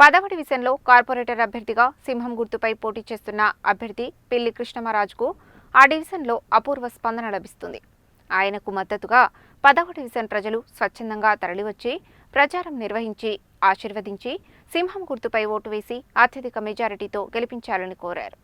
పదవ డివిజన్లో కార్పొరేటర్ అభ్యర్థిగా సింహం గుర్తుపై పోటీ చేస్తున్న అభ్యర్థి పిల్లి కృష్ణమరాజుకు ఆ డివిజన్లో అపూర్వ స్పందన లభిస్తుంది. ఆయనకు మద్దతుగా పదవ డివిజన్ ప్రజలు స్వచ్ఛందంగా తరలివచ్చి ప్రచారం నిర్వహించి ఆశీర్వదించి సింహం గుర్తుపై ఓటు వేసి అత్యధిక మెజారిటీతో గెలిపించాలని కోరారు.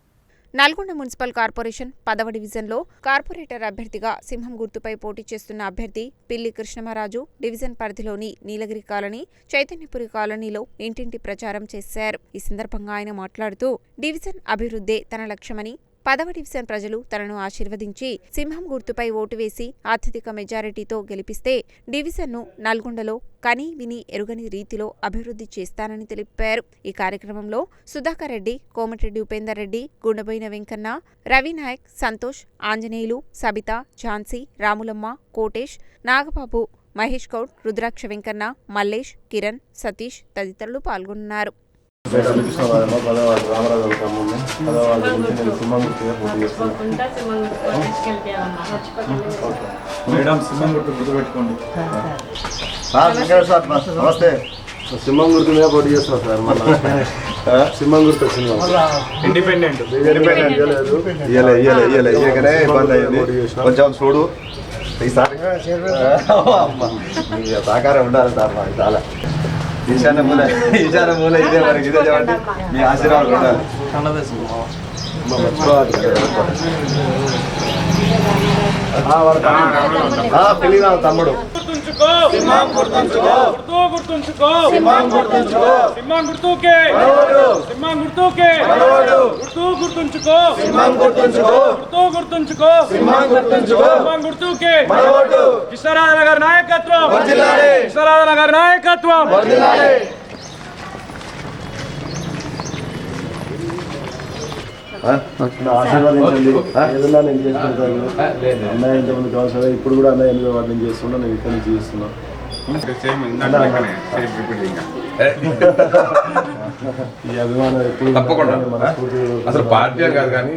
నల్గొండ మున్సిపల్ కార్పొరేషన్ పదవ డివిజన్లో కార్పొరేటర్ అభ్యర్థిగా సింహం గుర్తుపై పోటీ చేస్తున్న అభ్యర్థి పిల్లి కృష్ణమరాజు డివిజన్ పరిధిలోని నీలగిరి కాలనీ చైతన్యపురి కాలనీలో ఇంటింటి ప్రచారం చేశారు. ఈ సందర్భంగా ఆయన మాట్లాడుతూ డివిజన్ అభివృద్ధే తన లక్ష్యమని పదవ డివిజన్ ప్రజలు తనను ఆశీర్వదించి సింహం గుర్తుపై ఓటు వేసి అత్యధిక మెజారిటీతో గెలిపిస్తే డివిజన్ను నల్గొండలో కని విని ఎరుగని రీతిలో అభివృద్ధి చేస్తానని తెలిపారు. ఈ కార్యక్రమంలో సుధాకర్ రెడ్డి కోమటిరెడ్డి ఉపేందర్ రెడ్డి గుండబోయిన వెంకన్న రవినాయక్ సంతోష్ ఆంజనేయులు సబిత ఝాన్సీ రాములమ్మ కోటేష్ నాగబాబు మహేష్ గౌడ్ రుద్రాక్ష వెంకన్న మల్లేష్ కిరణ్ సతీష్ తదితరులు పాల్గొన్నారు. పదవాడు రామరాజు తమ్ముడిని పదవాడు నేను పోటీ చేస్తున్నాను మేడం సింహం గుర్తు గుర్తుపెట్టుకోండి. సార్ నమస్తే. మీద పోటీ చేస్తున్నా సార్ మళ్ళీ. సింహం గుర్తు వచ్చింది ఇండిపెండెంట్ ఇండిపెండెంట్ ఇయ్యలే ఇయ్యలే ఇయ్యలే. ఇయ్యకనే ఇబ్బంది అయింది. కొంచెం చూడు. ఈసారి. సహకారం ఉండాలి సార్ మాకు చాలా. ఈశాన్య మూల ఈశాన్య మూల ఇదే వరకు ఇదే చెప్పండి. మీ ఆశీర్వాదం ఉండాలి వాడు తమ్ముడు. గుర్తుంచుకో. సింహం గుర్తుంచుకో. గుర్తు గుర్తుంచుకో. సింహం గుర్తుంచుకో. సింహం గుర్తుకే. సింహం గుర్తుకే. గుర్తు గుర్తుంచుకో. సింహం గుర్తుంచుకో. గుర్తు గుర్తుంచుకో. సింహం గుర్తుంచుకో. సింహం గుర్తుకే. విశ్వనాథ గారి నాయకత్వం. విశ్వనాథ గారి నాయకత్వం. ఆశీర్వాదించండి. నేను చేసుకుంటాను అన్నయ్య ఇంతమంది కావాల్సిన ఇప్పుడు కూడా అన్నయ్య ఎనిమిది వాటి నుంచి చేస్తున్నా నేను ఇక్కడ నుంచి చేస్తున్నా. ఈ అభిమానం ఎప్పుడు తప్పకుండా. అసలు పార్టీ కాదు కానీ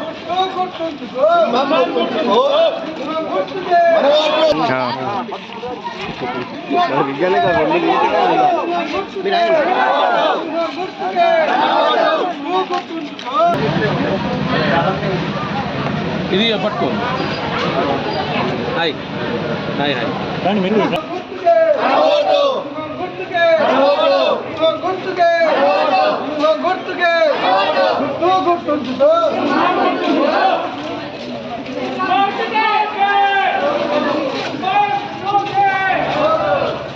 గుర్తు ఇది పట్టుకో హాయ్ హాయ్ హాయ్ గుర్తుకే గుర్తుకే గుర్తుకే గుర్తుకే గుర్తుంచుకో